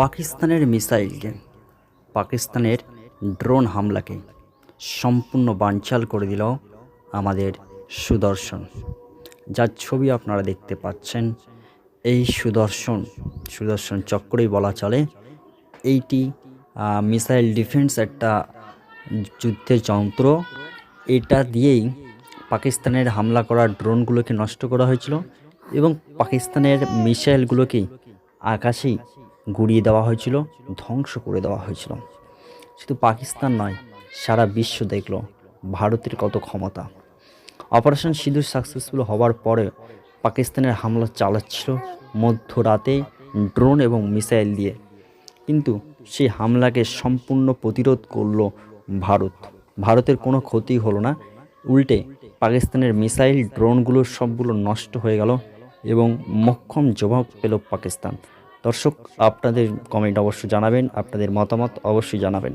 পাকিস্তানের মিসাইলকে, পাকিস্তানের ড্রোন হামলাকে সম্পূর্ণ বানচাল করে দিল আমাদের সুদর্শন। যার ছবি আপনারা দেখতে পাচ্ছেন, এই সুদর্শন সুদর্শন চক্রই বলা চলে। এইটি মিসাইল ডিফেন্স একটা যুদ্ধের যন্ত্র। এটা দিয়েই পাকিস্তানের হামলা করা ড্রোনগুলোকে নষ্ট করা হয়েছিল এবং পাকিস্তানের মিসাইলগুলোকে আকাশেই গুড়িয়ে দেওয়া হয়েছিল, ধ্বংস করে দেওয়া হয়েছিল। শুধু পাকিস্তান নয়, সারা বিশ্ব দেখল ভারতের কত ক্ষমতা। অপারেশন সিঁদুর সাকসেসফুল হওয়ার পরে পাকিস্তানের হামলা চালাচ্ছিল মধ্যরাতে ড্রোন এবং মিসাইল দিয়ে। কিন্তু সেই হামলাকে সম্পূর্ণ প্রতিরোধ করল ভারত। ভারতের কোনো ক্ষতি হলো না, উল্টে পাকিস্তানের মিসাইল ড্রোনগুলো সবগুলো নষ্ট হয়ে গেল এবং মক্ষম জবাব পেল পাকিস্তান। দর্শক আপনাদের কমেন্ট অবশ্যই জানাবেন আপনাদের মতামত অবশ্যই জানাবেন।